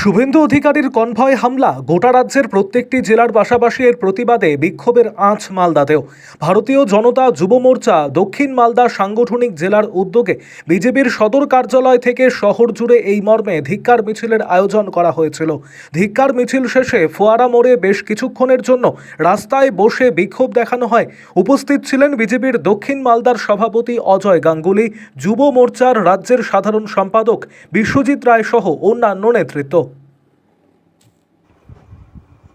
শুভেন্দু অধিকারীর কনভয় হামলা গোটা রাজ্যের প্রত্যেকটি জেলার পাশাপাশি এর প্রতিবাদে বিক্ষোভের আঁচ মালদাতেও। ভারতীয় জনতা যুব মোর্চা দক্ষিণ মালদা সাংগঠনিক জেলার উদ্যোগে বিজেপির সদর কার্যালয় থেকে শহর জুড়ে এই মর্মে ধিক্কার মিছিলের আয়োজন করা হয়েছিল। ধিক্কার মিছিল শেষে ফোয়ারা মোড়ে বেশ কিছুক্ষণের জন্য রাস্তায় বসে বিক্ষোভ দেখানো হয়। উপস্থিত ছিলেন বিজেপির দক্ষিণ মালদার সভাপতি অজয় গাঙ্গুলি, যুব মোর্চার রাজ্যের সাধারণ সম্পাদক বিশ্বজিৎ রায় সহ অন্যান্য নেতৃত্ব।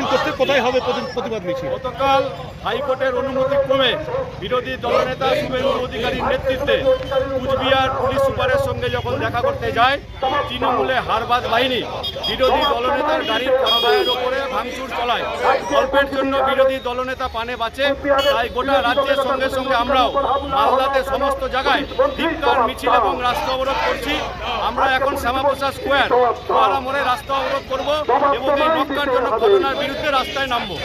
মিছিল করতে কোথায় হবে প্রতিবাদ মিছিল? গতকাল হাইকোর্টের অনুমতি ক্রমে বিরোধী দলনেতা শুভেন্দু অধিকারীর নেতৃত্বে কুচবিহার পুলিশ সুপারের সঙ্গে যখন দেখা করতে যায়, তৃণমূলে হারবাদ বাহিনী বিরোধী দলনেতার গাড়ির কনভয়ের ওপরে ভাঙচুর চলায়। অল্পের জন্য বিরোধী দলনেতা পানে বাঁচে, তাই গোটা রাজ্যের সঙ্গে সঙ্গে আমরাও মালদাতে সমস্ত জায়গায় ধিক্কার, মিছিল এবং রাস্তা অবরোধ করছি। আমরা এখন শ্যামাপ্রসাদ স্কোয়ার মোড়ে রাস্তা অবরোধ করব এবং এই নক্কারজনক ঘটনার বিরুদ্ধে রাস্তায় নামবো।